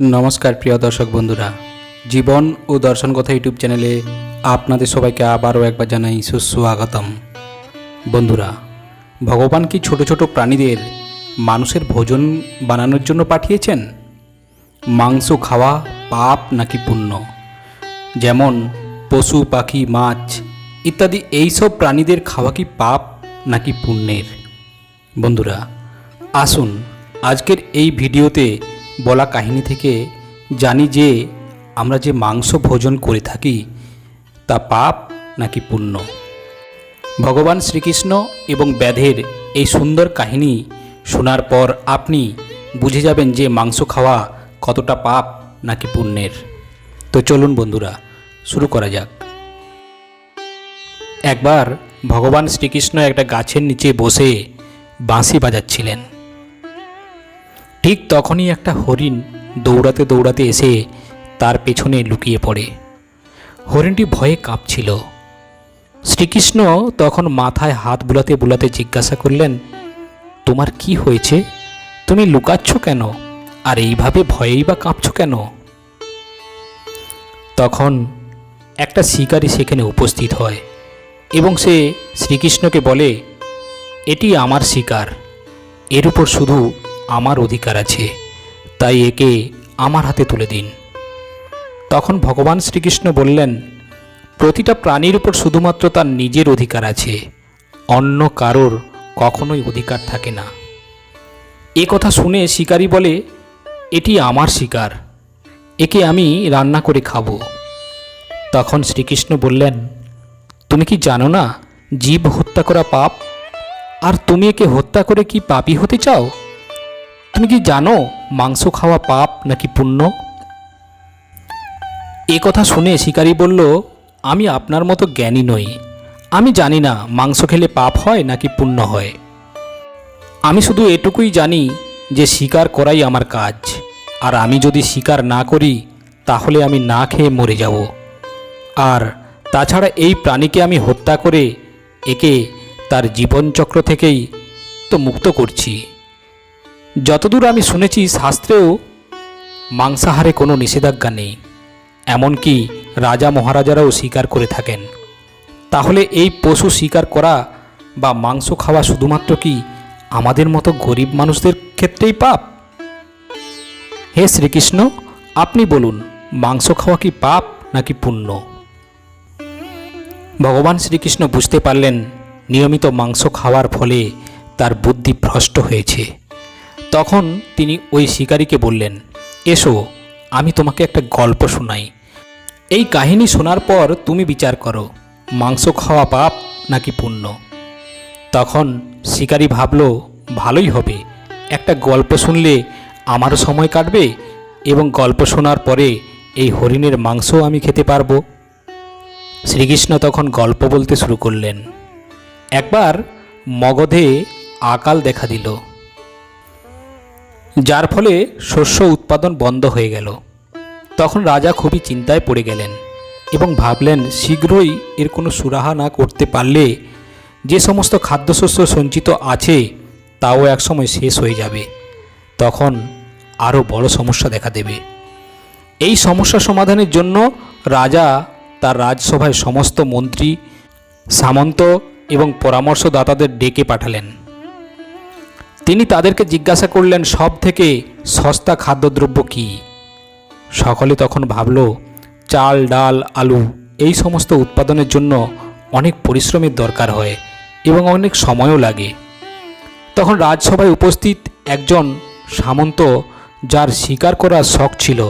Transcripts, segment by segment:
নমস্কার প্রিয় দর্শক বন্ধুরা। জীবন ও দর্শন কথা ইউটিউব চ্যানেলে আপনাদের সবাইকে আবারও একবার জানাই সুস্বাগতম। বন্ধুরা, ভগবান কি ছোট ছোট প্রাণীদের মানুষের ভোজন বানানোর জন্য পাঠিয়েছেন? মাংস খাওয়া পাপ নাকি পুণ্য? যেমন পশু, পাখি, মাছ ইত্যাদি এইসব প্রাণীদের খাওয়া কি পাপ নাকি পুণ্যের? বন্ধুরা, আসুন আজকের এই ভিডিওতে বলা কাহিনী থেকে জানি যে আমরা যে মাংস ভোজন করে থাকি, তা পাপ নাকি পুণ্য? ভগবান শ্রীকৃষ্ণ এবং ব্যাধের এই সুন্দর কাহিনী শোনার পর আপনি বুঝে যাবেন যে মাংস খাওয়া কতটা পাপ নাকি পুণ্যের। তো চলুন বন্ধুরা, শুরু করা যাক। একবার ভগবান শ্রীকৃষ্ণ একটা গাছের নিচে বসে বাঁশি বাজাচ্ছিলেন। ঠিক তখনই একটা হরিণ দৌড়াতে দৌড়াতে এসে তার পেছনে লুকিয়ে পড়ে। হরিণটি ভয়ে কাঁপছিল। শ্রীকৃষ্ণ তখন মাথায় হাত বুলাতে বুলাতে জিজ্ঞাসা করলেন, তোমার কি হয়েছে? তুমি লুকাচ্ছ কেন? আর এইভাবে ভয়েই বা কাঁপছ কেন? তখন একটা শিকারী সেখানে উপস্থিত হয় এবং সে শ্রীকৃষ্ণকে বলে, এটি আমার শিকার। এর উপর শুধু আমার অধিকার আছে। তাই একে আমার হাতে তুলে দিন। তখন ভগবান শ্রীকৃষ্ণ বললেন, প্রতিটা প্রাণীর উপর শুধুমাত্র তার নিজের অধিকার আছে, অন্য কারোর কখনোই অধিকার থাকে না। এ কথা শুনে শিকারী বলে, এটি আমার শিকার, একে আমি রান্না করে খাব। তখন শ্রীকৃষ্ণ বললেন, তুমি কি জানো না, জীব হত্যা করা পাপ? আর তুমি একে হত্যা করে কি পাপী হতে চাও? তুমি কি জানো মাংস খাওয়া পাপ নাকি পুণ্য? এ কথা শুনে শিকারী বলল, আমি আপনার মতো জ্ঞানী নই। আমি জানি না মাংস খেলে পাপ হয় নাকি পুণ্য হয়। আমি শুধু এটুকুই জানি যে শিকার করাই আমার কাজ। আর আমি যদি শিকার না করি, তাহলে আমি না খেয়ে মরে যাব। আর তাছাড়া এই প্রাণীকে আমি হত্যা করে একে তার জীবনচক্র থেকেই তো মুক্ত করছি। যতদূর আমি শুনেছি, শাস্ত্রেও মাংসাহারে কোনো নিষেধাজ্ঞা নেই। এমনকি রাজা মহারাজারাও স্বীকার করে থাকেন। তাহলে এই পশু শিকার করা বা মাংস খাওয়া শুধুমাত্র কি আমাদের মতো গরিব মানুষদের ক্ষেত্রেই পাপ? হে শ্রীকৃষ্ণ, আপনি বলুন, মাংস খাওয়া কি পাপ নাকি পুণ্য? ভগবান শ্রীকৃষ্ণ বুঝতে পারলেন, নিয়মিত মাংস খাওয়ার ফলে তার বুদ্ধি ভ্রষ্ট হয়েছে। তখন তিনি ওই শিকারীকে বললেন, এসো, আমি তোমাকে একটা গল্প শোনাই। এই কাহিনী শোনার পর তুমি বিচার করো, মাংস খাওয়া পাপ নাকি পুণ্য? তখন শিকারী ভাবল, ভালোই হবে, একটা গল্প শুনলে আমারও সময় কাটবে এবং গল্প শোনার পরে এই হরিণের মাংসও আমি খেতে পারব। শ্রীকৃষ্ণ তখন গল্প বলতে শুরু করলেন। একবার মগধে আকাল দেখা দিল। যার ফলে শস্য উৎপাদন বন্ধ হয়ে গেল। তখন রাজা খুবই চিন্তায় পড়ে গেলেন এবং ভাবলেন, শীঘ্রই এর কোনো সুরাহা না করতে পারলে যে সমস্ত খাদ্যশস্য সঞ্চিত আছে, তাও একসময় শেষ হয়ে যাবে। তখন আরও বড় সমস্যা দেখা দেবে। এই সমস্যা সমাধানের জন্য রাজা তার রাজসভায় সমস্ত মন্ত্রী, সামন্ত এবং পরামর্শদাতাদের ডেকে পাঠালেন। তিনি তাদেরকে জিজ্ঞাসা করলেন, সব থেকে সস্তা খাদ্যদ্রব্য কী? সকলে তখন ভাবল, চাল, ডাল, আলু, এই সমস্ত উৎপাদনের জন্য অনেক পরিশ্রমের দরকার হয় এবং অনেক সময়ও লাগে। তখন রাজসভায় উপস্থিত একজন সামন্ত, যার শিকার করার শখ ছিল,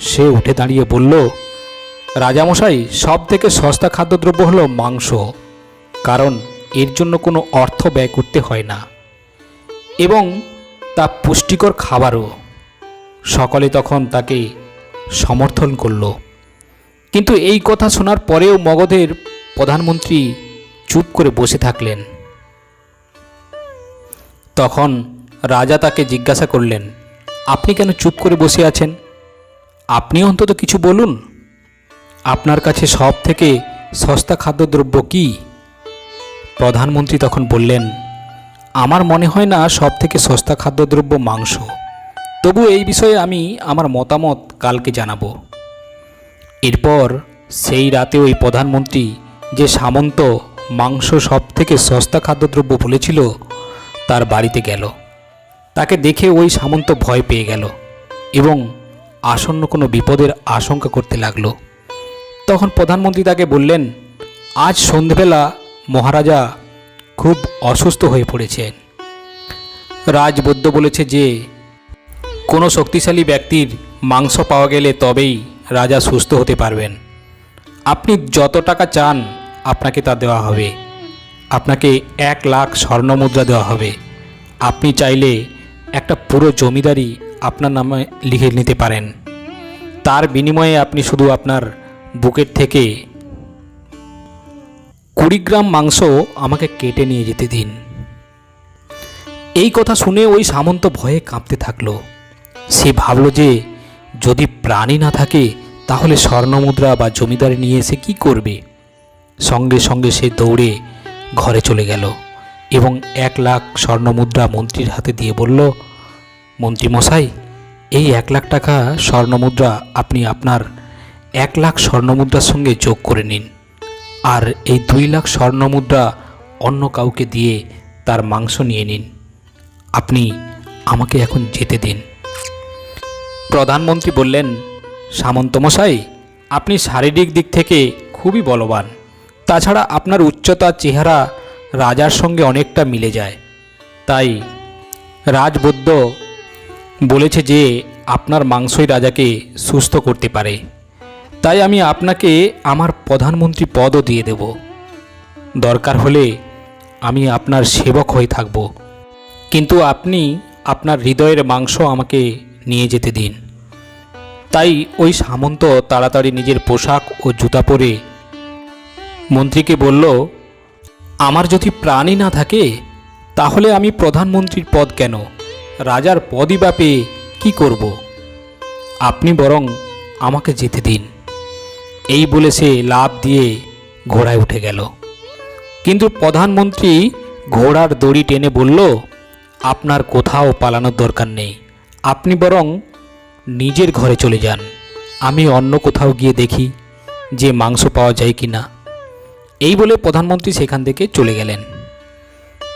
সে উঠে দাঁড়িয়ে বলল, রাজামশাই, সব থেকে সস্তা খাদ্যদ্রব্য হলো মাংস, কারণ এর জন্য কোনো অর্থ ব্যয় করতে হয় না। এবং তা পুষ্টিকর খাবারও। সকলে তখন তাকে সমর্থন করল। কিন্তু এই কথা শোনার পরেও মগধের প্রধানমন্ত্রী চুপ করে বসে থাকলেন। তখন রাজা তাকে জিজ্ঞাসা করলেন, আপনি কেন চুপ করে বসে আছেন? আপনি অন্তত কিছু বলুন। আপনার কাছে সব থেকে সস্তা খাদ্যদ্রব্য কি? প্রধানমন্ত্রী তখন বললেন আমার মনে হয় না সব থেকে সস্তা খাদ্যদ্রব্য মাংস। তবু এই বিষয়ে আমি আমার মতামত কালকে জানাব। এরপর সেই রাতে ওই প্রধানমন্ত্রী যে সামন্ত মাংস সব থেকে সস্তা খাদ্যদ্রব্য বলেছিল, তার বাড়িতে গেল। তাকে দেখে ওই সামন্ত ভয় পেয়ে গেল এবং আসন্ন কোনো বিপদের আশঙ্কা করতে লাগল। তখন প্রধানমন্ত্রী তাকে বললেন, আজ সন্ধেবেলা মহারাজা খুব অসুস্থ হয়ে পড়েছেন। রাজবৈদ্য বলেছে যে, কোনো শক্তিশালী ব্যক্তির মাংস পাওয়া গেলে তবেই রাজা সুস্থ হতে পারবেন। আপনি যত টাকা চান, আপনাকে তা দেওয়া হবে। আপনাকে এক লাখ স্বর্ণমুদ্রা দেওয়া হবে। আপনি চাইলে একটা পুরো জমিদারি আপনার নামে লিখে নিতে পারেন। তার বিনিময়ে আপনি শুধু আপনার বুকের থেকে কুড়ি গ্রাম মাংস আমাকে কেটে নিয়ে যেতে দিন। এই কথা শুনে ওই সামন্ত ভয়ে কাঁপতে থাকল। সে ভাবল যে, যদি প্রাণী না থাকে, তাহলে স্বর্ণমুদ্রা বা জমিদারি নিয়ে এসে কি করবে? সঙ্গে সঙ্গে সে দৌড়ে ঘরে চলে গেল এবং এক লাখ স্বর্ণমুদ্রা মন্ত্রীর হাতে দিয়ে বলল, মন্ত্রী মশাই, এই এক লাখ টাকা স্বর্ণমুদ্রা আপনি আপনার এক লাখ স্বর্ণমুদ্রার সঙ্গে যোগ করে নিন। আর এই দুই লাখ স্বর্ণমুদ্রা অন্য কাউকে দিয়ে তার মাংস নিয়ে নিন। আপনি আমাকে এখন যেতে দিন। প্রধানমন্ত্রী বললেন সামন্তমশাই আপনি শারীরিক দিক থেকে খুবই বলবান। তাছাড়া আপনার উচ্চতা, চেহারা রাজার সঙ্গে অনেকটা মিলে যায়। তাই রাজবৈদ্য বলেছে যে আপনার মাংসই রাজাকে সুস্থ করতে পারে। তাই আমি আপনাকে আমার প্রধানমন্ত্রী পদও দিয়ে দেব। দরকার হলে আমি আপনার সেবক হয়ে থাকব। কিন্তু আপনি আপনার হৃদয়ের মাংস আমাকে নিয়ে যেতে দিন। তাই ওই সামন্ত তাড়াতাড়ি নিজের পোশাক ও জুতা পরে মন্ত্রীকে বলল, আমার যদি প্রাণই না থাকে, তাহলে আমি প্রধানমন্ত্রীর পদ কেন? রাজার পদই বা পেয়ে কী করব? আপনি বরং আমাকে যেতে দিন। এই বলে সে লাভ দিয়ে ঘোড়ায় উঠে গেল। কিন্তু প্রধানমন্ত্রী ঘোড়ার দড়ি টেনে বলল, আপনার কোথাও পালানোর দরকার নেই। আপনি বরং নিজের ঘরে চলে যান। আমি অন্য কোথাও গিয়ে দেখি যে মাংস পাওয়া যায় কি না। এই বলে প্রধানমন্ত্রী সেখান থেকে চলে গেলেন।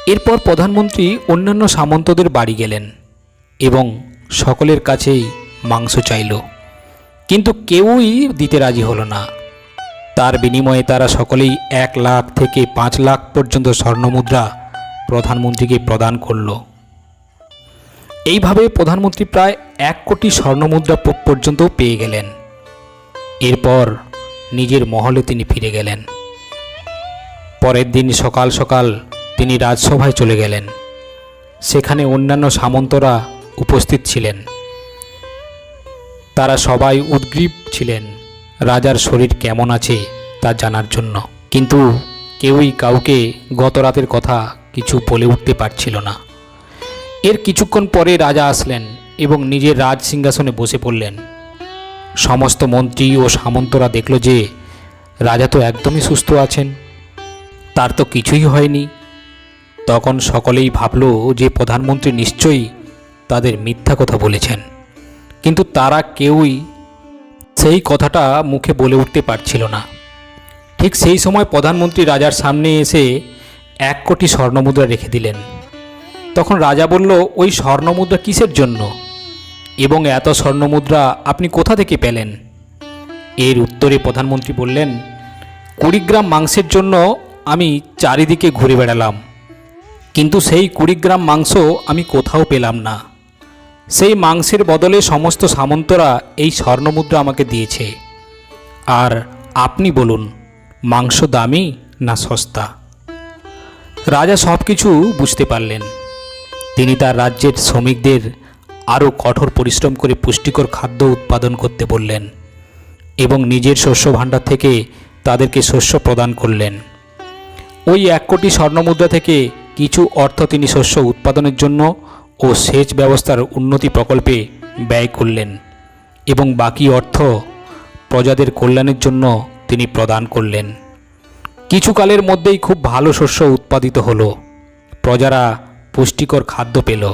এরপর প্রধানমন্ত্রী অন্যান্য সামন্তদের বাড়ি গেলেন এবং সকলের কাছেই মাংস চাইল। কিন্তু কেউই দিতে রাজি হলো না। তার বিনিময়ে তারা সকলেই এক লাখ থেকে পাঁচ লাখ পর্যন্ত স্বর্ণমুদ্রা প্রধানমন্ত্রীকে প্রদান করল। এইভাবে প্রধানমন্ত্রী প্রায় এক কোটি স্বর্ণমুদ্রা পর্যন্ত পেয়ে গেলেন। এরপর নিজের মহলে তিনি ফিরে গেলেন। পরের দিন সকাল সকাল তিনি রাজসভায় চলে গেলেন। সেখানে অন্যান্য সামন্তরা উপস্থিত ছিলেন। তারা সবাই উদ্গ্রীব ছিলেন। রাজার শরীর কেমন আছে তা জানার জন্য। কিন্তু কেউই কাউকে গত রাতের কথা কিছু বলে উঠতে পারছিল না। এর কিছুক্ষণ পরে রাজা আসলেন এবং নিজের রাজ সিংহাসনে বসে পড়লেন। সমস্ত মন্ত্রী ও সামন্তরা দেখল যে রাজা তো একদমই সুস্থ আছেন। তার তো কিছুই হয়নি। তখন সকলেই ভাবল যে প্রধানমন্ত্রী নিশ্চয়ই তাদের মিথ্যা কথা বলেছেন। কিন্তু তারা কেউই সেই কথাটা মুখে বলে উঠতে পারছিল না। ঠিক সেই সময় প্রধানমন্ত্রী রাজার সামনে এসে এক কোটি স্বর্ণমুদ্রা রেখে দিলেন। তখন রাজা বলল, ওই স্বর্ণমুদ্রা কিসের জন্য? এবং এত স্বর্ণমুদ্রা আপনি কোথা থেকে পেলেন? এর উত্তরে প্রধানমন্ত্রী বললেন কুড়ি গ্রাম মাংসের জন্য আমি চারিদিকে ঘুরে বেড়ালাম। কিন্তু সেই কুড়ি গ্রাম মাংস আমি কোথাও পেলাম না। সেই মাংসের বদলে সমস্ত সামন্তরা এই স্বর্ণমুদ্রা আমাকে দিয়েছে। আর আপনি বলুন, মাংস দামি না সস্তা? রাজা সব কিছু বুঝতে পারলেন। তিনি তার রাজ্যের শ্রমিকদের আরও কঠোর পরিশ্রম করে পুষ্টিকর খাদ্য উৎপাদন করতে বললেন এবং নিজের শস্য ভাণ্ডার থেকে তাদেরকে শস্য প্রদান করলেন। ওই এক কোটি স্বর্ণমুদ্রা থেকে কিছু অর্থ তিনি শস্য উৎপাদনের জন্য ও সেচ ব্যবস্থার উন্নতি প্রকল্পে ব্যয় করলেন এবং বাকি অর্থ প্রজাদের কল্যাণের জন্য তিনি প্রদান করলেন। কিছুকালের মধ্যেই খুব ভালো শস্য উৎপাদিত হলো। প্রজারা পুষ্টিকর খাদ্য পেল।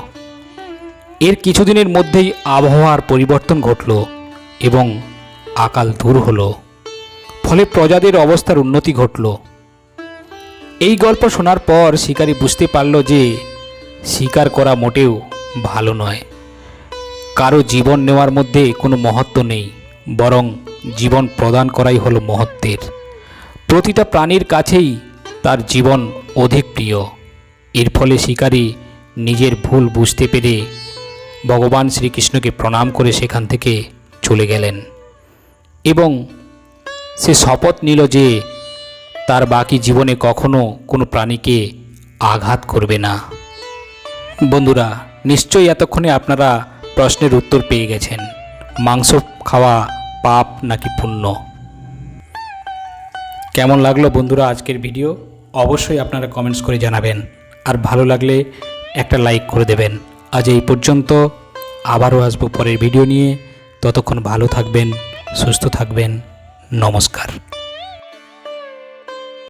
এর কিছুদিনের মধ্যেই আবহাওয়ার পরিবর্তন ঘটল এবং আকাল দূর হলো। ফলে প্রজাদের অবস্থার উন্নতি ঘটল। এই গল্প শোনার পর শিকারী বুঝতে পারল যে শিকার করা মোটেও ভালো নয়। কারও জীবন নেওয়ার মধ্যে কোনো মহত্ব নেই, বরং জীবন প্রদান করাই হলো মহত্বের। প্রতিটা প্রাণীর কাছেই তার জীবন অধিক প্রিয়। এর ফলে শিকারী নিজের ভুল বুঝতে পেরে ভগবান শ্রীকৃষ্ণকে প্রণাম করে সেখান থেকে চলে গেলেন। এবং সে শপথ নিল যে তার বাকি জীবনে কখনো কোনো প্রাণীকে আঘাত করবে না। বন্ধুরা, নিশ্চয়ই এতক্ষণে আপনারা প্রশ্নের উত্তর পেয়ে গেছেন। মাংস খাওয়া পাপ নাকি পুণ্য? কেমন লাগল বন্ধুরা আজকের ভিডিও? অবশ্যই আপনারা কমেন্টস করে জানাবেন। আর ভালো লাগলে একটা লাইক করে দেবেন। আজ এই পর্যন্ত, আবারও আসব পরের ভিডিও নিয়ে। ততক্ষণ ভালো থাকবেন, সুস্থ থাকবেন। নমস্কার।